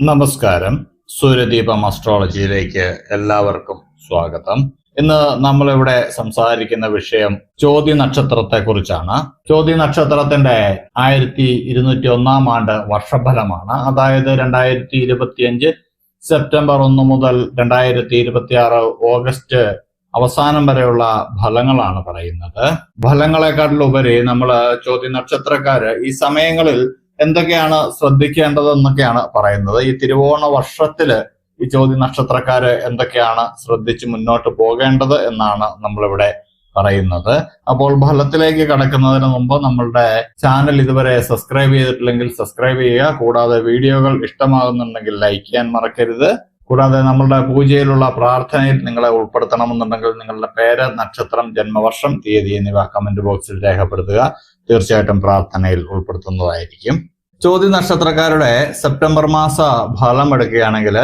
നമസ്കാരം. സൂര്യദീപം അസ്ട്രോളജിയിലേക്ക് എല്ലാവർക്കും സ്വാഗതം. ഇന്ന് നമ്മളിവിടെ സംസാരിക്കുന്ന വിഷയം ചോദ്യ നക്ഷത്രത്തെ കുറിച്ചാണ് ചോദ്യ നക്ഷത്രത്തിന്റെ ആയിരത്തി ഇരുന്നൂറ്റി ഒന്നാം ആണ്ട് വർഷഫലമാണ്. അതായത് രണ്ടായിരത്തി ഇരുപത്തിയഞ്ച് സെപ്റ്റംബർ ഒന്ന് മുതൽ രണ്ടായിരത്തി ഇരുപത്തി ആറ് ഓഗസ്റ്റ് അവസാനം വരെയുള്ള ഫലങ്ങളാണ് പറയുന്നത്. ഫലങ്ങളെക്കാട്ടിലുപരി നമ്മൾ ചോദ്യ നക്ഷത്രക്കാര് ഈ സമയങ്ങളിൽ എന്തൊക്കെയാണ് ശ്രദ്ധിക്കേണ്ടതെന്നൊക്കെയാണ് പറയുന്നത്. ഈ തിരുവോണ വർഷത്തിൽ ഈ ചോദ്യ നക്ഷത്രക്കാര് എന്തൊക്കെയാണ് ശ്രദ്ധിച്ച് മുന്നോട്ട് പോകേണ്ടത് എന്നാണ് നമ്മളിവിടെ പറയുന്നത്. അപ്പോൾ ഫലത്തിലേക്ക് കടക്കുന്നതിന് മുമ്പ് നമ്മളുടെ ചാനൽ ഇതുവരെ സബ്സ്ക്രൈബ് ചെയ്തിട്ടില്ലെങ്കിൽ സബ്സ്ക്രൈബ് ചെയ്യുക. കൂടാതെ വീഡിയോകൾ ഇഷ്ടമാകുന്നുണ്ടെങ്കിൽ ലൈക്ക് ചെയ്യാൻ മറക്കരുത്. കൂടാതെ നമ്മളുടെ പൂജയിലുള്ള പ്രാർത്ഥനയിൽ നിങ്ങളെ ഉൾപ്പെടുത്തണമെന്നുണ്ടെങ്കിൽ നിങ്ങളുടെ പേര് നക്ഷത്രം ജന്മവർഷം തീയതി എന്നിവ കമന്റ് ബോക്സിൽ രേഖപ്പെടുത്തുക. തീർച്ചയായിട്ടും പ്രാർത്ഥനയിൽ ഉൾപ്പെടുത്തുന്നതായിരിക്കും. ചോദ്യ നക്ഷത്രക്കാരുടെ സെപ്റ്റംബർ മാസ ഫലം എടുക്കുകയാണെങ്കിൽ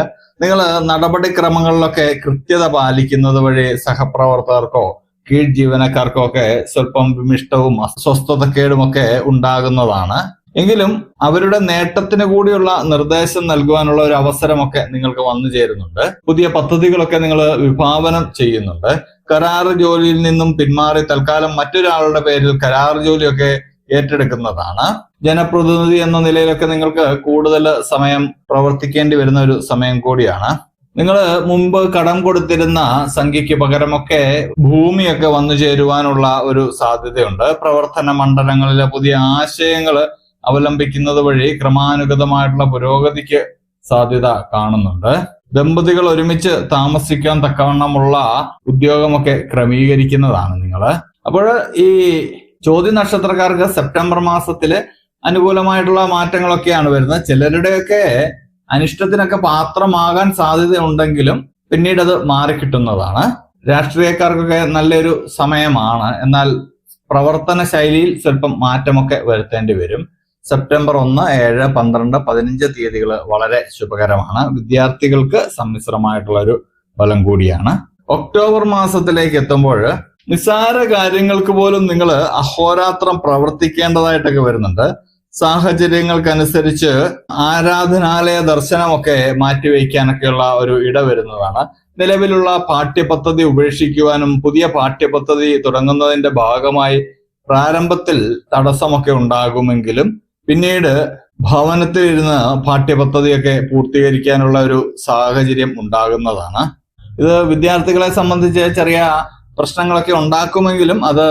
നിങ്ങൾ നടപടിക്രമങ്ങളിലൊക്കെ കൃത്യത പാലിക്കുന്നത് വഴി സഹപ്രവർത്തകർക്കോ കീഴ് ജീവനക്കാർക്കോ ഒക്കെ സ്വല്പം വിമിഷ്ടവും അസ്വസ്ഥതക്കേടും ഒക്കെ ഉണ്ടാകുന്നതാണ്. എങ്കിലും അവരുടെ നേട്ടത്തിന് കൂടിയുള്ള നിർദ്ദേശം നൽകുവാനുള്ള ഒരു അവസരമൊക്കെ നിങ്ങൾക്ക് വന്നു ചേരുന്നുണ്ട്. പുതിയ പദ്ധതികളൊക്കെ നിങ്ങൾ വിഭാവനം ചെയ്യുന്നുണ്ട്. കരാർ ജോലിയിൽ നിന്നും പിന്മാറി തൽക്കാലം മറ്റൊരാളുടെ പേരിൽ കരാർ ജോലിയൊക്കെ ഏറ്റെടുക്കുന്നതാണ്. ജനപ്രതിനിധി എന്ന നിലയിലൊക്കെ നിങ്ങൾക്ക് കൂടുതൽ സമയം പ്രവർത്തിക്കേണ്ടി വരുന്ന ഒരു സമയം കൂടിയാണ്. നിങ്ങൾ മുമ്പ് കടം കൊടുത്തിരുന്ന സംഖ്യയ്ക്ക് പകരമൊക്കെ ഭൂമിയൊക്കെ വന്നു ചേരുവാനുള്ള ഒരു സാധ്യതയുണ്ട്. പ്രവർത്തന മണ്ഡലങ്ങളിലെ പുതിയ ആശയങ്ങൾ അവലംബിക്കുന്നത് വഴി ക്രമാനുഗതമായിട്ടുള്ള പുരോഗതിക്ക് സാധ്യത കാണുന്നുണ്ട്. ദമ്പതികൾ ഒരുമിച്ച് താമസിക്കാൻ തക്കവണ്ണമുള്ള ഉദ്യോഗമൊക്കെ ക്രമീകരിക്കുന്നതാണ് നിങ്ങൾ. അപ്പോൾ ഈ ചോദ്യ നക്ഷത്രക്കാർക്ക് സെപ്റ്റംബർ മാസത്തിൽ അനുകൂലമായിട്ടുള്ള മാറ്റങ്ങളൊക്കെയാണ് വരുന്നത്. ചിലരുടെയൊക്കെ അനിഷ്ടത്തിനൊക്കെ പാത്രമാകാൻ സാധ്യതയുണ്ടെങ്കിലും പിന്നീട് അത് മാറിക്കിട്ടുന്നതാണ് രാഷ്ട്രീയക്കാർക്കൊക്കെ നല്ലൊരു സമയമാണ്. എന്നാൽ പ്രവർത്തന ശൈലിയിൽ സ്വല്പം മാറ്റമൊക്കെ വരുത്തേണ്ടി വരും. സെപ്റ്റംബർ ഒന്ന് ഏഴ് പന്ത്രണ്ട് പതിനഞ്ച് തീയതികൾ വളരെ ശുഭകരമാണ്. വിദ്യാർത്ഥികൾക്ക് സമ്മിശ്രമായിട്ടുള്ള ഒരു ഫലം കൂടിയാണ്. ഒക്ടോബർ മാസത്തിലേക്ക് എത്തുമ്പോൾ നിസ്സാര കാര്യങ്ങൾക്ക് പോലും നിങ്ങൾ അഹോരാത്രം പ്രവർത്തിക്കേണ്ടതായിട്ടൊക്കെ വരുന്നുണ്ട്. സാഹചര്യങ്ങൾക്കനുസരിച്ച് ആരാധനാലയ ദർശനമൊക്കെ മാറ്റിവെക്കാനൊക്കെയുള്ള ഒരു ഇട വരുന്നതാണ്. നിലവിലുള്ള പാഠ്യപദ്ധതി ഉപേക്ഷിക്കുവാനും പുതിയ പാഠ്യപദ്ധതി തുടങ്ങുന്നതിന്റെ ഭാഗമായി പ്രാരംഭത്തിൽ തടസ്സമൊക്കെ ഉണ്ടാകുമെങ്കിലും പിന്നീട് ഭവനത്തിൽ ഇരുന്ന് പാഠ്യപദ്ധതിയൊക്കെ പൂർത്തീകരിക്കാനുള്ള ഒരു സാഹചര്യം ഉണ്ടാകുന്നതാണ്. ഇത് വിദ്യാർത്ഥികളെ സംബന്ധിച്ച് ചെറിയ പ്രശ്നങ്ങളൊക്കെ ഉണ്ടാക്കുമെങ്കിലും അത്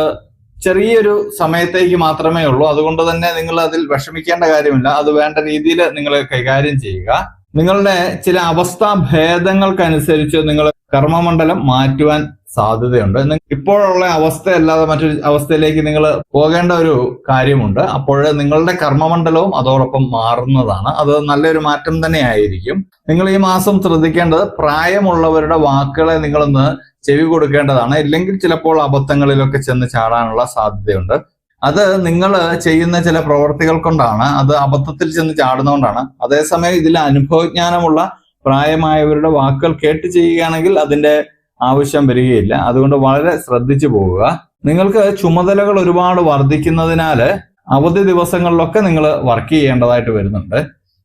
ചെറിയൊരു സമയത്തേക്ക് മാത്രമേ ഉള്ളൂ. അതുകൊണ്ട് തന്നെ നിങ്ങൾ അതിൽ വിഷമിക്കേണ്ട കാര്യമില്ല. അത് വേണ്ട രീതിയിൽ നിങ്ങൾ കൈകാര്യം ചെയ്യുക. നിങ്ങളുടെ ചില അവസ്ഥാ ഭേദങ്ങൾക്കനുസരിച്ച് നിങ്ങൾ കർമ്മമണ്ഡലം മാറ്റുവാൻ സാധ്യതയുണ്ട്. ഇപ്പോഴുള്ള അവസ്ഥയല്ലാതെ മറ്റൊരു അവസ്ഥയിലേക്ക് നിങ്ങൾ പോകേണ്ട ഒരു കാര്യമുണ്ട്. അപ്പോൾ നിങ്ങളുടെ കർമ്മമണ്ഡലവും അതോടൊപ്പം മാറുന്നതാണ്. അത് നല്ലൊരു മാറ്റം തന്നെയായിരിക്കും. നിങ്ങൾ ഈ മാസം ശ്രദ്ധിക്കേണ്ടത് പ്രായമുള്ളവരുടെ വാക്കുകളെ നിങ്ങളൊന്ന് ചെവി കൊടുക്കേണ്ടതാണ്. ഇല്ലെങ്കിൽ ചിലപ്പോൾ അബദ്ധങ്ങളിലൊക്കെ ചെന്ന് ചാടാനുള്ള സാധ്യതയുണ്ട്. അത് നിങ്ങൾ ചെയ്യുന്ന ചില പ്രവർത്തികൾ കൊണ്ടാണ്. അത് അബദ്ധത്തിൽ ചെന്ന് ചാടുന്നതുകൊണ്ടാണ്. അതേസമയം ഇതിൽ അനുഭവജ്ഞാനമുള്ള പ്രായമായവരുടെ വാക്കുകൾ കേട്ട് ചെയ്യുകയാണെങ്കിൽ അതിന്റെ ആവശ്യം വരികയില്ല. അതുകൊണ്ട് വളരെ ശ്രദ്ധിച്ചു പോവുക. നിങ്ങൾക്ക് ചുമതലകൾ ഒരുപാട് വർദ്ധിക്കുന്നതിനാൽ അവധി ദിവസങ്ങളിലൊക്കെ നിങ്ങൾ വർക്ക് ചെയ്യേണ്ടതായിട്ട് വരുന്നുണ്ട്.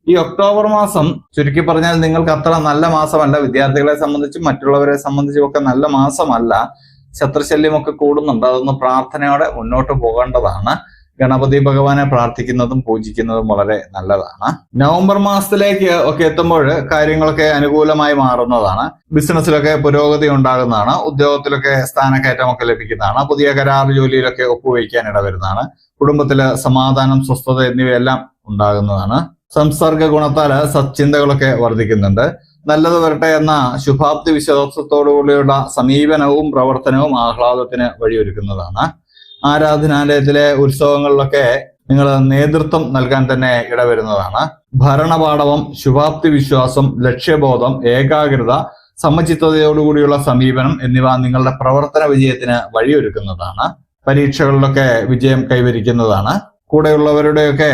ഈ ഒക്ടോബർ മാസം ചുരുക്കി പറഞ്ഞാൽ നിങ്ങൾക്ക് അത്ര നല്ല മാസമല്ല. വിദ്യാർത്ഥികളെ സംബന്ധിച്ചും മറ്റുള്ളവരെ സംബന്ധിച്ചും ഒക്കെ നല്ല മാസമല്ല. ശത്രുശല്യമൊക്കെ കൂടുന്നുണ്ട്. അതൊന്ന് പ്രാർത്ഥനയോടെ മുന്നോട്ട് പോകേണ്ടതാണ്. ഗണപതി ഭഗവാനെ പ്രാർത്ഥിക്കുന്നതും പൂജിക്കുന്നതും വളരെ നല്ലതാണ്. നവംബർ മാസത്തിലേക്ക് ഒക്കെ എത്തുമ്പോൾ കാര്യങ്ങളൊക്കെ അനുകൂലമായി മാറുന്നതാണ്. ബിസിനസ്സിലൊക്കെ പുരോഗതി ഉണ്ടാകുന്നതാണ്. ഉദ്യോഗത്തിലൊക്കെ സ്ഥാനക്കയറ്റമൊക്കെ ലഭിക്കുന്നതാണ്. പുതിയ കരാർ ജോലിയിലൊക്കെ ഒപ്പുവയ്ക്കാൻ ഇടവരുന്നതാണ്. കുടുംബത്തിൽ സമാധാനം സ്വസ്ഥത എന്നിവയെല്ലാം ഉണ്ടാകുന്നതാണ്. സംസർഗ ഗുണത്താൽ സച്ചിന്തകളൊക്കെ വർദ്ധിക്കുന്നുണ്ട്. നല്ലത് വരട്ടെ എന്ന ശുഭാപ്തി വിശ്വാസത്തോടുകൂടിയുള്ള സമീപനവും പ്രവർത്തനവും ആഹ്ലാദത്തിന് വഴിയൊരുക്കുന്നതാണ്. ആരാധനാലയത്തിലെ ഉത്സവങ്ങളിലൊക്കെ നിങ്ങൾ നേതൃത്വം നൽകാൻ തന്നെ ഇടവരുന്നതാണ്. ഭരണപാഠവം ശുഭാപ്തി വിശ്വാസം ലക്ഷ്യബോധം ഏകാഗ്രത സമചിത്തതയോടുകൂടിയുള്ള സമീപനം എന്നിവ നിങ്ങളുടെ പ്രവർത്തന വിജയത്തിന് വഴിയൊരുക്കുന്നതാണ്. പരീക്ഷകളിലൊക്കെ വിജയം കൈവരിക്കുന്നതാണ്. കൂടെയുള്ളവരുടെയൊക്കെ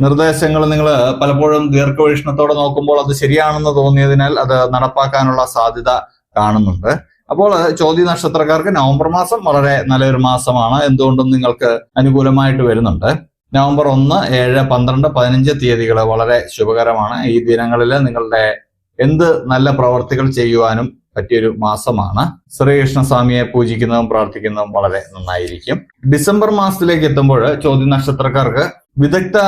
നിർദ്ദേശങ്ങൾ നിങ്ങൾ പലപ്പോഴും ദീർഘവീക്ഷണത്തോടെ നോക്കുമ്പോൾ അത് ശരിയാണെന്ന് തോന്നിയതിനാൽ അത് നടപ്പാക്കാനുള്ള സാധ്യത കാണുന്നുണ്ട്. അപ്പോൾ ചോദ്യ നക്ഷത്രക്കാർക്ക് നവംബർ മാസം വളരെ നല്ലൊരു മാസമാണ്. എന്തുകൊണ്ടും നിങ്ങൾക്ക് അനുകൂലമായിട്ട് വരുന്നുണ്ട്. നവംബർ ഒന്ന് ഏഴ് പന്ത്രണ്ട് പതിനഞ്ച് തീയതികൾ വളരെ ശുഭകരമാണ്. ഈ ദിനങ്ങളിൽ നിങ്ങളുടെ എന്ത് നല്ല പ്രവർത്തികൾ ചെയ്യുവാനും പറ്റിയൊരു മാസമാണ്. ശ്രീകൃഷ്ണസ്വാമിയെ പൂജിക്കുന്നതും പ്രാർത്ഥിക്കുന്നതും വളരെ നന്നായിരിക്കും. ഡിസംബർ മാസത്തിലേക്ക് എത്തുമ്പോൾ ചോദ്യ നക്ഷത്രക്കാർക്ക് വിദഗ്ധ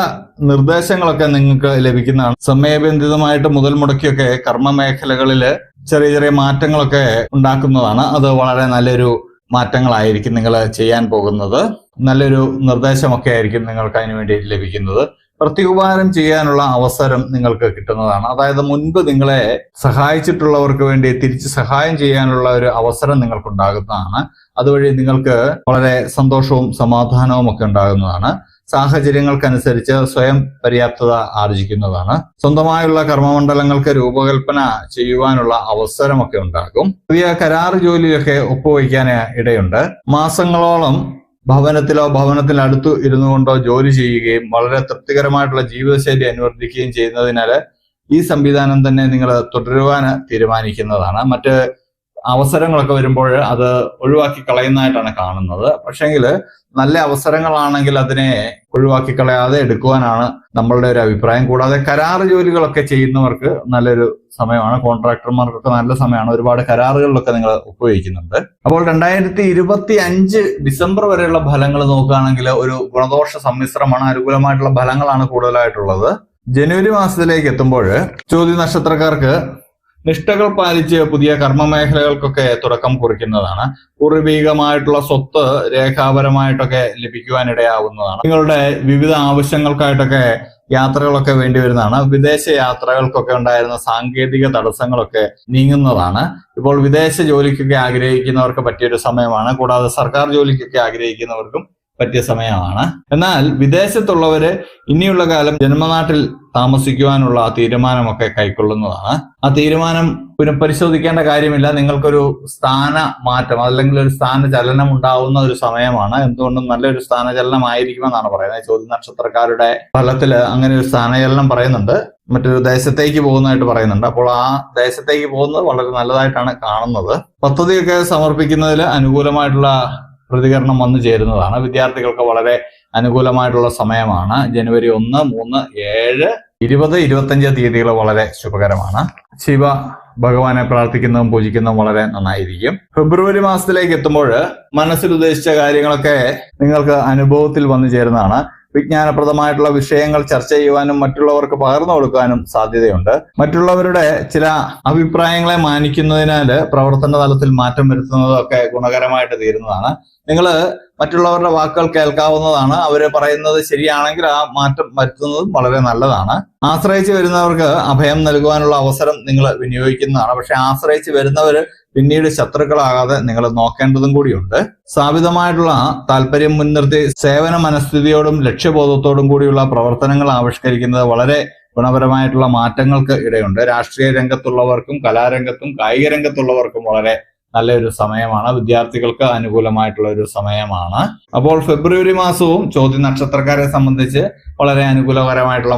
നിർദ്ദേശങ്ങളൊക്കെ നിങ്ങൾക്ക് ലഭിക്കുന്നതാണ്. സമയബന്ധിതമായിട്ട് മുതൽ മുടക്കിയൊക്കെ കർമ്മ മേഖലകളിൽ ചെറിയ ചെറിയ മാറ്റങ്ങളൊക്കെ ഉണ്ടാക്കുന്നതാണ്. അത് വളരെ നല്ലൊരു മാറ്റങ്ങളായിരിക്കും നിങ്ങൾ ചെയ്യാൻ പോകുന്നത്. നല്ലൊരു നിർദ്ദേശമൊക്കെ ആയിരിക്കും നിങ്ങൾക്ക് അതിനുവേണ്ടി ലഭിക്കുന്നത്. പ്രത്യുപകാരം ചെയ്യാനുള്ള അവസരം നിങ്ങൾക്ക് കിട്ടുന്നതാണ്. അതായത് മുൻപ് നിങ്ങളെ സഹായിച്ചിട്ടുള്ളവർക്ക് വേണ്ടി തിരിച്ച് സഹായം ചെയ്യാനുള്ള ഒരു അവസരം നിങ്ങൾക്ക് ഉണ്ടാകുന്നതാണ് അതുവഴി നിങ്ങൾക്ക് വളരെ സന്തോഷവും സമാധാനവും ഒക്കെ ഉണ്ടാകുന്നതാണ്. സാഹചര്യങ്ങൾക്കനുസരിച്ച് സ്വയം പര്യാപ്തത ആർജിക്കുന്നതാണ്. സ്വന്തമായുള്ള കർമ്മമണ്ഡലങ്ങൾക്ക് രൂപകൽപ്പന ചെയ്യുവാനുള്ള അവസരമൊക്കെ ഉണ്ടാകും. പുതിയ കരാർ ജോലിയൊക്കെ ഒപ്പുവയ്ക്കാൻ ഇടയുണ്ട്. മാസങ്ങളോളം ഭവനത്തിലോ ഭവനത്തിനടുത്ത് ഇരുന്നു കൊണ്ടോ ജോലി ചെയ്യുകയും വളരെ തൃപ്തികരമായിട്ടുള്ള ജീവിതശൈലി അനുവർത്തിക്കുകയും ചെയ്യുന്നതിനാൽ ഈ സംവിധാനം തന്നെ നിങ്ങൾ തുടരുവാൻ തീരുമാനിക്കുന്നതാണ്. മറ്റ് അവസരങ്ങളൊക്കെ വരുമ്പോൾ അത് ഒഴിവാക്കി കളയുന്നതായിട്ടാണ് കാണുന്നത്. പക്ഷേങ്കിൽ നല്ല അവസരങ്ങളാണെങ്കിൽ അതിനെ ഒഴിവാക്കി കളയാതെ എടുക്കുവാനാണ് നമ്മളുടെ ഒരു അഭിപ്രായം. കൂടാതെ കരാർ ജോലികളൊക്കെ ചെയ്യുന്നവർക്ക് നല്ലൊരു സമയമാണ്. കോൺട്രാക്ടർമാർക്കൊക്കെ നല്ല സമയമാണ്. ഒരുപാട് കരാറുകളിലൊക്കെ നിങ്ങൾ ഉപയോഗിക്കുന്നുണ്ട്. അപ്പോൾ രണ്ടായിരത്തി ഇരുപത്തി അഞ്ച് ഡിസംബർ വരെയുള്ള ഫലങ്ങൾ നോക്കുകയാണെങ്കിൽ ഒരു ഗുണദോഷ സമ്മിശ്രമാണ്. അനുകൂലമായിട്ടുള്ള ഫലങ്ങളാണ് കൂടുതലായിട്ടുള്ളത്. ജനുവരി മാസത്തിലേക്ക് എത്തുമ്പോൾ ചോദ്യ നക്ഷത്രക്കാർക്ക് നിഷ്ഠകൾ പാലിച്ച് പുതിയ കർമ്മ മേഖലകൾക്കൊക്കെ തുടക്കം കുറിക്കുന്നതാണ്. പൂർവികമായിട്ടുള്ള സ്വത്ത് രേഖാപരമായിട്ടൊക്കെ ലഭിക്കുവാനിടയാവുന്നതാണ്. നിങ്ങളുടെ വിവിധ ആവശ്യങ്ങൾക്കായിട്ടൊക്കെ യാത്രകളൊക്കെ വേണ്ടി വരുന്നതാണ് വിദേശ യാത്രകൾക്കൊക്കെ ഉണ്ടായിരുന്ന സാങ്കേതിക തടസ്സങ്ങളൊക്കെ നീങ്ങുന്നതാണ്. ഇപ്പോൾ വിദേശ ജോലിക്കൊക്കെ ആഗ്രഹിക്കുന്നവർക്ക് പറ്റിയൊരു സമയമാണ്. കൂടാതെ സർക്കാർ ജോലിക്കൊക്കെ ആഗ്രഹിക്കുന്നവർക്കും പറ്റിയ സമയമാണ്. എന്നാൽ വിദേശത്തുള്ളവര് ഇനിയുള്ള കാലം ജന്മനാട്ടിൽ താമസിക്കുവാനുള്ള ആ തീരുമാനമൊക്കെ കൈക്കൊള്ളുന്നതാണ്. ആ തീരുമാനം പുനഃപരിശോധിക്കേണ്ട കാര്യമില്ല. നിങ്ങൾക്കൊരു സ്ഥാന മാറ്റം അല്ലെങ്കിൽ ഒരു സ്ഥാന ചലനം ഉണ്ടാവുന്ന ഒരു സമയമാണ്. എന്തുകൊണ്ടും നല്ലൊരു സ്ഥാനചലനമായിരിക്കുമെന്നാണ് പറയുന്നത്. ചോദ്യ നക്ഷത്രക്കാരുടെ ഫലത്തിൽ അങ്ങനെ ഒരു സ്ഥാനചലനം പറയുന്നുണ്ട്. മറ്റൊരു ദേശത്തേക്ക് പോകുന്നതായിട്ട് പറയുന്നുണ്ട്. അപ്പോൾ ആ ദേശത്തേക്ക് പോകുന്നത് വളരെ നല്ലതായിട്ടാണ് കാണുന്നത്. പദ്ധതിയൊക്കെ സമർപ്പിക്കുന്നതിൽ അനുകൂലമായിട്ടുള്ള പ്രതികരണം വന്നു ചേരുന്നതാണ്. വിദ്യാർത്ഥികൾക്ക് വളരെ അനുകൂലമായിട്ടുള്ള സമയമാണ്. ജനുവരി ഒന്ന് മൂന്ന് ഏഴ് ഇരുപത് ഇരുപത്തഞ്ച് തീയതികൾ വളരെ ശുഭകരമാണ്. ശിവ ഭഗവാനെ പ്രാർത്ഥിക്കുന്നതും പൂജിക്കുന്നതും വളരെ നന്നായിരിക്കും. ഫെബ്രുവരി മാസത്തിലേക്ക് എത്തുമ്പോൾ മനസ്സിൽ ഉദ്ദേശിച്ച കാര്യങ്ങളൊക്കെ നിങ്ങൾക്ക് അനുഭവത്തിൽ വന്നു ചേരുന്നതാണ്. വിജ്ഞാനപ്രദമായിട്ടുള്ള വിഷയങ്ങൾ ചർച്ച ചെയ്യുവാനും മറ്റുള്ളവർക്ക് പകർന്നു കൊടുക്കാനും സാധ്യതയുണ്ട്. മറ്റുള്ളവരുടെ ചില അഭിപ്രായങ്ങളെ മാനിക്കുന്നതിനാൽ പ്രവർത്തന തലത്തിൽ മാറ്റം വരുത്തുന്നതൊക്കെ ഗുണകരമായിട്ട് തീരുന്നതാണ്. നിങ്ങൾ മറ്റുള്ളവരുടെ വാക്കുകൾ കേൾക്കാവുന്നതാണ്. അവർ പറയുന്നത് ശരിയാണെങ്കിൽ ആ മാറ്റം വരുത്തുന്നതും വളരെ നല്ലതാണ്. ആശ്രയിച്ച് വരുന്നവർക്ക് അഭയം നൽകുവാനുള്ള അവസരം നിങ്ങൾ വിനിയോഗിക്കുന്നതാണ്. പക്ഷെ ആശ്രയിച്ച് വരുന്നവർ പിന്നീട് ശത്രുക്കളാകാതെ നിങ്ങൾ നോക്കേണ്ടതും കൂടിയുണ്ട്. സ്ഥാപിതമായിട്ടുള്ള താല്പര്യം മുൻനിർത്തി സേവന മനസ്ഥിതിയോടും ലക്ഷ്യബോധത്തോടും കൂടിയുള്ള പ്രവർത്തനങ്ങൾ ആവിഷ്കരിക്കുന്നത് വളരെ ഗുണപരമായിട്ടുള്ള മാറ്റങ്ങൾക്ക് ഇടയുണ്ട്. രാഷ്ട്രീയ രംഗത്തുള്ളവർക്കും കലാരംഗത്തും കായിക രംഗത്തുള്ളവർക്കും വളരെ നല്ലൊരു സമയമാണ്. വിദ്യാർത്ഥികൾക്ക് അനുകൂലമായിട്ടുള്ള ഒരു സമയമാണ്. അപ്പോൾ ഫെബ്രുവരി മാസവും ചോദ്യ നക്ഷത്രക്കാരെ സംബന്ധിച്ച് വളരെ അനുകൂലകരമായിട്ടുള്ള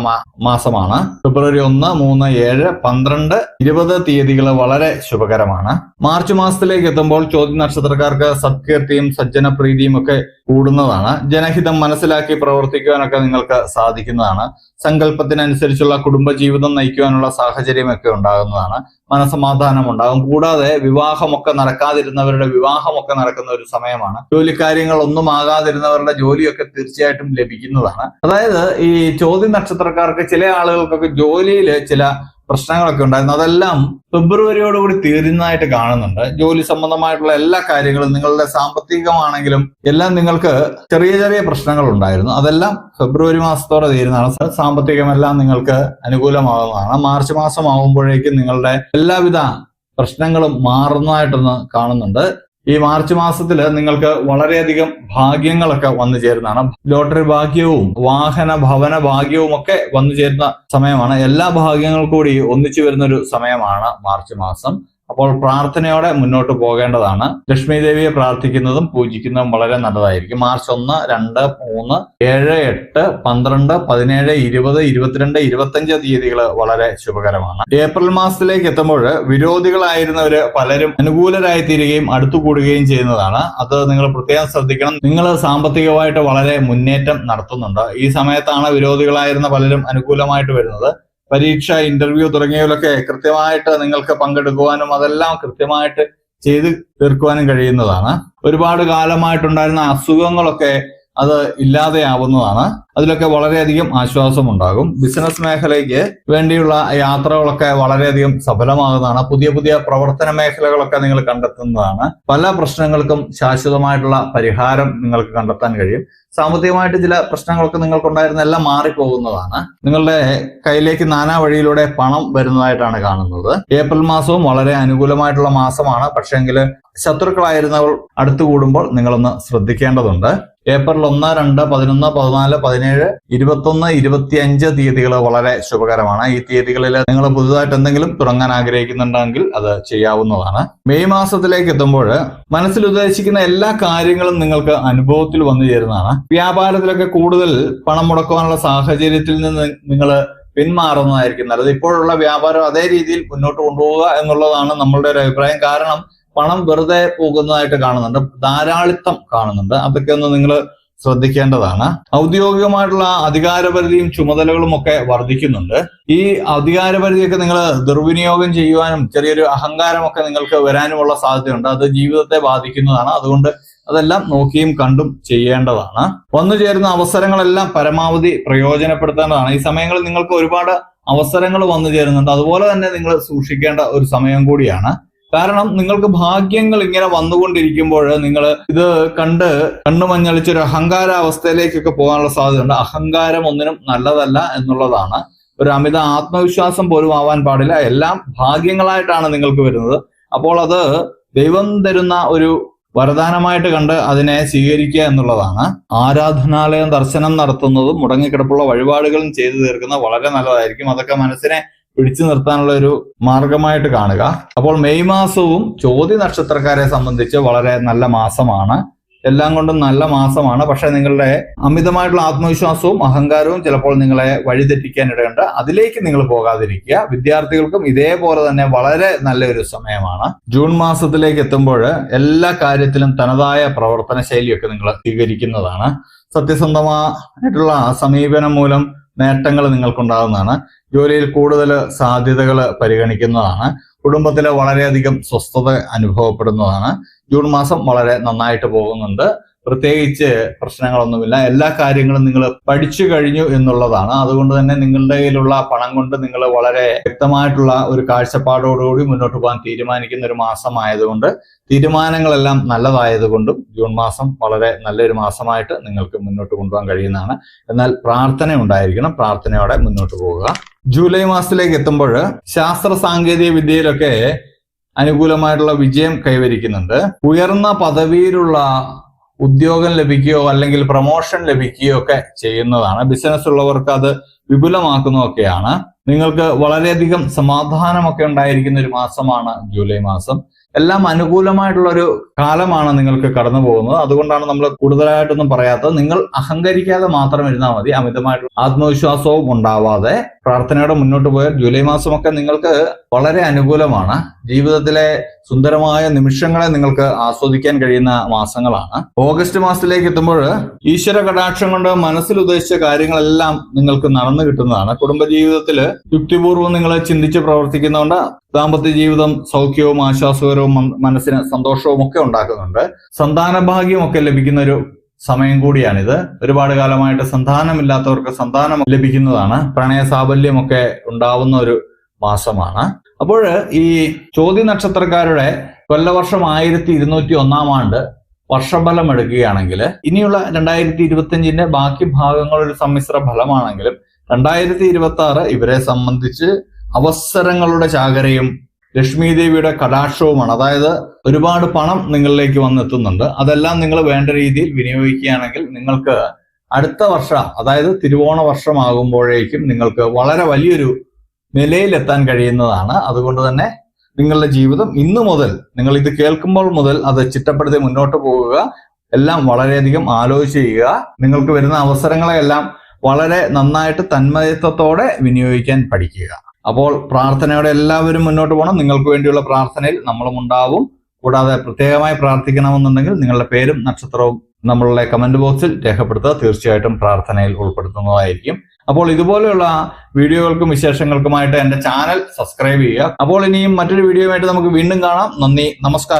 മാസമാണ്. ഫെബ്രുവരി ഒന്ന് മൂന്ന് ഏഴ് പന്ത്രണ്ട് ഇരുപത് തീയതികൾ വളരെ ശുഭകരമാണ്. മാർച്ച് മാസത്തിലേക്ക് എത്തുമ്പോൾ ചോദ്യ നക്ഷത്രക്കാർക്ക് സത്കീർത്തിയും സജ്ജന പ്രീതിയും ഒക്കെ കൂടുന്നതാണ്. ജനഹിതം മനസ്സിലാക്കി പ്രവർത്തിക്കുവാനൊക്കെ നിങ്ങൾക്ക് സാധിക്കുന്നതാണ്. സങ്കല്പത്തിനനുസരിച്ചുള്ള കുടുംബജീവിതം നയിക്കുവാനുള്ള സാഹചര്യമൊക്കെ ഉണ്ടാകുന്നതാണ്. മനസമാധാനം ഉണ്ടാകും കൂടാതെ വിവാഹമൊക്കെ നടക്കാതിരുന്നവരുടെ വിവാഹമൊക്കെ നടക്കുന്ന ഒരു സമയമാണ്. ജോലിക്കാര്യങ്ങൾ ഒന്നും ആകാതിരുന്നവരുടെ ജോലിയൊക്കെ തീർച്ചയായിട്ടും ലഭിക്കുന്നതാണ്. അതായത് ഈ ചോദ്യ നക്ഷത്രക്കാർക്ക് ചില ആളുകൾക്കൊക്കെ ജോലിയിൽ ചില പ്രശ്നങ്ങളൊക്കെ ഉണ്ടായിരുന്നു. അതെല്ലാം ഫെബ്രുവരിയോടുകൂടി തീരുന്നതായിട്ട് കാണുന്നുണ്ട്. ജോലി സംബന്ധമായിട്ടുള്ള എല്ലാ കാര്യങ്ങളും നിങ്ങളുടെ സാമ്പത്തികമാണെങ്കിലും എല്ലാം നിങ്ങൾക്ക് ചെറിയ ചെറിയ പ്രശ്നങ്ങൾ ഉണ്ടായിരുന്നു അതെല്ലാം ഫെബ്രുവരി മാസത്തോടെ തീരുന്നതാണ്. സാമ്പത്തികമെല്ലാം നിങ്ങൾക്ക് അനുകൂലമാകുന്നതാണ്. മാർച്ച് മാസം ആകുമ്പോഴേക്കും നിങ്ങളുടെ എല്ലാവിധ പ്രശ്നങ്ങളും മാറുന്നതായിട്ടൊന്ന് കാണുന്നുണ്ട്. ഈ മാർച്ച് മാസത്തിൽ നിങ്ങൾക്ക് വളരെയധികം ഭാഗ്യങ്ങളൊക്കെ വന്നു ചേരുന്നതാണ്. ലോട്ടറി ഭാഗ്യവും വാഹന ഭവന ഭാഗ്യവും ഒക്കെ വന്നു ചേരുന്ന സമയമാണ്. എല്ലാ ഭാഗ്യങ്ങൾ കൂടി ഒന്നിച്ചു വരുന്ന ഒരു സമയമാണ് മാർച്ച് മാസം. അപ്പോൾ പ്രാർത്ഥനയോടെ മുന്നോട്ട് പോകേണ്ടതാണ്. ലക്ഷ്മി ദേവിയെ പ്രാർത്ഥിക്കുന്നതും പൂജിക്കുന്നതും വളരെ നല്ലതായിരിക്കും. മാർച്ച് ഒന്ന് രണ്ട് മൂന്ന് ഏഴ് എട്ട് പന്ത്രണ്ട് പതിനേഴ് ഇരുപത് ഇരുപത്തിരണ്ട് ഇരുപത്തഞ്ച് തീയതികൾ വളരെ ശുഭകരമാണ്. ഏപ്രിൽ മാസത്തിലേക്ക് എത്തുമ്പോൾ വിരോധികളായിരുന്നവര് പലരും അനുകൂലരായി തീരുകയും അടുത്തുകൂടുകയും ചെയ്യുന്നതാണ്. അത് നിങ്ങൾ പ്രത്യേകം ശ്രദ്ധിക്കണം. നിങ്ങൾ സാമ്പത്തികമായിട്ട് വളരെ മുന്നേറ്റം നടത്തുന്നുണ്ട്. ഈ സമയത്താണ് വിരോധികളായിരുന്ന പലരും അനുകൂലമായിട്ട് വരുന്നത്. പരീക്ഷ ഇന്റർവ്യൂ തുടങ്ങിയവരൊക്കെ കൃത്യമായിട്ട് നിങ്ങൾക്ക് പങ്കെടുക്കുവാനും അതെല്ലാം കൃത്യമായിട്ട് ചെയ്ത് തീർക്കുവാനും കഴിയുന്നതാണ്. ഒരുപാട് കാലമായിട്ടുണ്ടായിരുന്ന അസുഖങ്ങളൊക്കെ അത് ഇല്ലാതെയാവുന്നതാണ്. അതിലൊക്കെ വളരെയധികം ആശ്വാസം ഉണ്ടാകും ബിസിനസ് മേഖലയ്ക്ക് വേണ്ടിയുള്ള യാത്രകളൊക്കെ വളരെയധികം സഫലമാകുന്നതാണ്. പുതിയ പുതിയ പ്രവർത്തന മേഖലകളൊക്കെ നിങ്ങൾ കണ്ടെത്തുന്നതാണ്. പല പ്രശ്നങ്ങൾക്കും ശാശ്വതമായിട്ടുള്ള പരിഹാരം നിങ്ങൾക്ക് കണ്ടെത്താൻ കഴിയും. സാമ്പത്തികമായിട്ട് ചില പ്രശ്നങ്ങളൊക്കെ നിങ്ങൾക്കുണ്ടായിരുന്ന എല്ലാം മാറിപ്പോകുന്നതാണ്. നിങ്ങളുടെ കയ്യിലേക്ക് നാനാ വഴിയിലൂടെ പണം വരുന്നതായിട്ടാണ് കാണുന്നത്. ഏപ്രിൽ മാസവും വളരെ അനുകൂലമായിട്ടുള്ള മാസമാണ്. പക്ഷെങ്കിൽ ശത്രുക്കളായിരുന്നവർ അടുത്തുകൂടുമ്പോൾ നിങ്ങളൊന്ന് ശ്രദ്ധിക്കേണ്ടതുണ്ട്. ഏപ്രിൽ ഒന്ന് രണ്ട് പതിനൊന്ന് പതിനാല് പതിനേഴ് ഇരുപത്തൊന്ന് ഇരുപത്തിയഞ്ച് തീയതികൾ വളരെ ശുഭകരമാണ്. ഈ തീയതികളിൽ നിങ്ങൾ പുതുതായിട്ട് എന്തെങ്കിലും തുടങ്ങാൻ ആഗ്രഹിക്കുന്നുണ്ടെങ്കിൽ അത് ചെയ്യാവുന്നതാണ്. മെയ് മാസത്തിലേക്ക് എത്തുമ്പോൾ മനസ്സിൽ ഉദ്ദേശിക്കുന്ന എല്ലാ കാര്യങ്ങളും നിങ്ങൾക്ക് അനുഭവത്തിൽ വന്നു ചേരുന്നതാണ്. വ്യാപാരത്തിലൊക്കെ കൂടുതൽ പണം മുടക്കുവാനുള്ള സാഹചര്യത്തിൽ നിന്ന് നിങ്ങൾ പിന്മാറുന്നതായിരിക്കും നല്ലത്. ഇപ്പോഴുള്ള വ്യാപാരം അതേ രീതിയിൽ മുന്നോട്ട് കൊണ്ടുപോവുക എന്നുള്ളതാണ് നമ്മളുടെ ഒരു അഭിപ്രായം. കാരണം പണം വെറുതെ പോകുന്നതായിട്ട് കാണുന്നുണ്ട്. ധാരാളിത്തം കാണുന്നുണ്ട്. അതൊക്കെ ഒന്ന് നിങ്ങൾ ശ്രദ്ധിക്കേണ്ടതാണ്. ഔദ്യോഗികമായിട്ടുള്ള അധികാരപരിധിയും ചുമതലകളും ഒക്കെ വർദ്ധിക്കുന്നുണ്ട്. ഈ അധികാരപരിധിയൊക്കെ നിങ്ങൾ ദുർവിനിയോഗം ചെയ്യുവാനും ചെറിയൊരു അഹങ്കാരമൊക്കെ നിങ്ങൾക്ക് വരാനുമുള്ള സാധ്യതയുണ്ട്. അത് ജീവിതത്തെ ബാധിക്കുന്നതാണ്. അതുകൊണ്ട് അതെല്ലാം നോക്കിയും കണ്ടും ചെയ്യേണ്ടതാണ്. വന്നു ചേരുന്ന അവസരങ്ങളെല്ലാം പരമാവധി പ്രയോജനപ്പെടുത്തേണ്ടതാണ്. ഈ സമയങ്ങളിൽ നിങ്ങൾക്ക് ഒരുപാട് അവസരങ്ങൾ വന്നു ചേരുന്നുണ്ട്. അതുപോലെ തന്നെ നിങ്ങൾ സൂക്ഷിക്കേണ്ട ഒരു സമയം കൂടിയാണ്. കാരണം നിങ്ങൾക്ക് ഭാഗ്യങ്ങൾ ഇങ്ങനെ വന്നുകൊണ്ടിരിക്കുമ്പോൾ നിങ്ങൾ ഇത് കണ്ട് കണ്ണു മഞ്ഞളിച്ചൊരു അഹങ്കാര അവസ്ഥയിലേക്കൊക്കെ പോകാനുള്ള സാധ്യതയുണ്ട്. അഹങ്കാരം ഒന്നിനും നല്ലതല്ല എന്നുള്ളതാണ്. ഒരു അമിത ആത്മവിശ്വാസം പോലും ആവാൻ പാടില്ല. എല്ലാം ഭാഗ്യങ്ങളായിട്ടാണ് നിങ്ങൾക്ക് വരുന്നത്. അപ്പോൾ അത് ദൈവം തരുന്ന ഒരു വരദാനമായിട്ട് കണ്ട് അതിനെ സ്വീകരിക്കുക എന്നുള്ളതാണ്. ആരാധനാലയം ദർശനം നടത്തുന്നതും മുടങ്ങിക്കിടപ്പുള്ള വഴിപാടുകളും ചെയ്തു തീർക്കുന്നത് വളരെ നല്ലതായിരിക്കും. അതൊക്കെ മനസ്സിനെ പിടിച്ചു നിർത്താനുള്ള ഒരു മാർഗമായിട്ട് കാണുക. അപ്പോൾ മെയ് മാസവും ചോദ്യ നക്ഷത്രക്കാരെ സംബന്ധിച്ച് വളരെ നല്ല മാസമാണ്. എല്ലാം കൊണ്ടും നല്ല മാസമാണ്. പക്ഷെ നിങ്ങളുടെ അമിതമായിട്ടുള്ള ആത്മവിശ്വാസവും അഹങ്കാരവും ചിലപ്പോൾ നിങ്ങളെ വഴിതെറ്റിക്കാൻ ഇടയുണ്ട് അതിലേക്ക് നിങ്ങൾ പോകാതിരിക്കുക. വിദ്യാർത്ഥികൾക്കും ഇതേപോലെ തന്നെ വളരെ നല്ലൊരു സമയമാണ്. ജൂൺ മാസത്തിലേക്ക് എത്തുമ്പോൾ എല്ലാ കാര്യത്തിലും തനതായ പ്രവർത്തന ശൈലിയൊക്കെ നിങ്ങൾ സ്വീകരിക്കുന്നതാണ്. സത്യസന്ധമായിട്ടുള്ള സമീപനം മൂലം നേട്ടങ്ങൾ നിങ്ങൾക്കുണ്ടാകുന്നതാണ്. ജോലിയിൽ കൂടുതൽ സാധ്യതകൾ പരിഗണിക്കുന്നതാണ്. കുടുംബത്തിൽ വളരെയധികം സ്വസ്ഥത അനുഭവപ്പെടുന്നതാണ്. ജൂൺ മാസം വളരെ നന്നായിട്ട് പോകുന്നുണ്ട്. പ്രത്യേകിച്ച് പ്രശ്നങ്ങളൊന്നുമില്ല. എല്ലാ കാര്യങ്ങളും നിങ്ങൾ പഠിച്ചു കഴിഞ്ഞു എന്നുള്ളതാണ്. അതുകൊണ്ട് തന്നെ നിങ്ങളുടെ കയ്യിലുള്ള പണം കൊണ്ട് നിങ്ങൾ വളരെ വ്യക്തമായിട്ടുള്ള ഒരു കാഴ്ചപ്പാടോടുകൂടി മുന്നോട്ട് പോകാൻ തീരുമാനിക്കുന്ന ഒരു മാസമായതുകൊണ്ട് തീരുമാനങ്ങളെല്ലാം നല്ലതായതുകൊണ്ടും ജൂൺ മാസം വളരെ നല്ലൊരു മാസമായിട്ട് നിങ്ങൾക്ക് മുന്നോട്ട് കൊണ്ടുപോകാൻ കഴിയുന്നതാണ്. എന്നാൽ പ്രാർത്ഥന ഉണ്ടായിരിക്കണം. പ്രാർത്ഥനയോടെ മുന്നോട്ട് പോവുക ജൂലൈ മാസത്തിലേക്ക് എത്തുമ്പോൾ ശാസ്ത്ര സാങ്കേതിക വിദ്യയിലൊക്കെ അനുകൂലമായിട്ടുള്ള വിജയം കൈവരിക്കുന്നുണ്ട്. ഉയർന്ന പദവിയിലുള്ള ഉദ്യോഗം ലഭിക്കുകയോ അല്ലെങ്കിൽ പ്രൊമോഷൻ ലഭിക്കുകയോ ഒക്കെ ചെയ്യുന്നതാണ്. ബിസിനസ് ഉള്ളവർക്ക് അത് വിപുലമാക്കുന്നതൊക്കെയാണ്. നിങ്ങൾക്ക് വളരെയധികം സമാധാനമൊക്കെ ഉണ്ടായിരിക്കുന്ന ഒരു മാസമാണ് ജൂലൈ മാസം. എല്ലാം അനുകൂലമായിട്ടുള്ള ഒരു കാലമാണ് നിങ്ങൾക്ക് കടന്നു പോകുന്നത്. അതുകൊണ്ടാണ് നമ്മൾ കൂടുതലായിട്ടൊന്നും പറയാത്തത്. നിങ്ങൾ അഹങ്കരിക്കാതെ മാത്രം ഇരുന്നാൽ മതി. അമിതമായിട്ടുള്ള ആത്മവിശ്വാസവും ഉണ്ടാവാതെ പ്രാർത്ഥനയോടെ മുന്നോട്ട് പോയാൽ ജൂലൈ മാസമൊക്കെ നിങ്ങൾക്ക് വളരെ അനുകൂലമാണ്. ജീവിതത്തിലെ സുന്ദരമായ നിമിഷങ്ങളെ നിങ്ങൾക്ക് ആസ്വദിക്കാൻ കഴിയുന്ന മാസങ്ങളാണ്. ഓഗസ്റ്റ് മാസത്തിലേക്ക് എത്തുമ്പോൾ ഈശ്വര കടാക്ഷം കൊണ്ട് മനസ്സിൽ ഉദ്ദേശിച്ച കാര്യങ്ങളെല്ലാം നിങ്ങൾക്ക് നടന്നു കിട്ടുന്നതാണ്. കുടുംബജീവിതത്തിൽ യുക്തിപൂർവം നിങ്ങൾ ചിന്തിച്ച് പ്രവർത്തിക്കുന്നതുകൊണ്ട് ദാമ്പത്യ ജീവിതം സൗഖ്യവും ആശ്വാസകരവും മനസ്സിന് സന്തോഷവും ഒക്കെ ഉണ്ടാക്കുന്നുണ്ട്. സന്താന ഭാഗ്യമൊക്കെ ലഭിക്കുന്ന ഒരു സമയം കൂടിയാണിത്. ഒരുപാട് കാലമായിട്ട് സന്താനമില്ലാത്തവർക്ക് സന്താനം ലഭിക്കുന്നതാണ്. പ്രണയ സാഫല്യമൊക്കെ ഉണ്ടാവുന്ന ഒരു മാസമാണ്. അപ്പോൾ ഈ ചോദ്യ നക്ഷത്രക്കാരുടെ കൊല്ലവർഷം ആയിരത്തി ഇരുന്നൂറ്റി ഒന്നാം ആണ്ട് വർഷഫലം എടുക്കുകയാണെങ്കിൽ ഇനിയുള്ള രണ്ടായിരത്തി ഇരുപത്തി അഞ്ചിന്റെ ബാക്കി ഭാഗങ്ങൾ ഒരു സമ്മിശ്ര ഫലമാണെങ്കിലും രണ്ടായിരത്തി ഇരുപത്തി ആറ് ഇവരെ സംബന്ധിച്ച് അവസരങ്ങളുടെ ചാകരയും ലക്ഷ്മി ദേവിയുടെ കടാക്ഷവുമാണ്. അതായത് ഒരുപാട് പണം നിങ്ങളിലേക്ക് വന്നെത്തുന്നുണ്ട്. അതെല്ലാം നിങ്ങൾ വേണ്ട രീതിയിൽ വിനിയോഗിക്കുകയാണെങ്കിൽ നിങ്ങൾക്ക് അടുത്ത വർഷം അതായത് തിരുവോണ വർഷമാകുമ്പോഴേക്കും നിങ്ങൾക്ക് വളരെ വലിയൊരു നിലയിലെത്താൻ കഴിയുന്നതാണ്. അതുകൊണ്ട് തന്നെ നിങ്ങളുടെ ജീവിതം ഇന്നു മുതൽ നിങ്ങൾ ഇത് കേൾക്കുമ്പോൾ മുതൽ അത് ചിട്ടപ്പെടുത്തി മുന്നോട്ട് പോകുക എല്ലാം വളരെയധികം ആലോചിച്ച് ചെയ്യുക. നിങ്ങൾക്ക് വരുന്ന അവസരങ്ങളെല്ലാം വളരെ നന്നായിട്ട് തന്മയത്വത്തോടെ വിനിയോഗിക്കാൻ പഠിക്കുക. അപ്പോൾ പ്രാർത്ഥനയോടെ എല്ലാവരും മുന്നോട്ട് പോകണം. നിങ്ങൾക്ക് വേണ്ടിയുള്ള പ്രാർത്ഥനയിൽ നമ്മളും ഉണ്ടാവും. കൂടാതെ പ്രത്യേകമായി പ്രാർത്ഥിക്കണമെന്നുണ്ടെങ്കിൽ നിങ്ങളുടെ പേരും നക്ഷത്രവും നമ്മളുടെ കമന്റ് ബോക്സിൽ രേഖപ്പെടുത്തുക. തീർച്ചയായിട്ടും പ്രാർത്ഥനയിൽ ഉൾപ്പെടുത്തുന്നതായിരിക്കും. അപ്പോൾ ഇതുപോലെയുള്ള വീഡിയോകൾക്കും വിശേഷങ്ങൾക്കുമായിട്ട് എന്റെ ചാനൽ സബ്സ്ക്രൈബ് ചെയ്യുക. അപ്പോൾ ഇനിയും മറ്റൊരു വീഡിയോയുമായിട്ട് നമുക്ക് വീണ്ടും കാണാം. നന്ദി. നമസ്കാരം.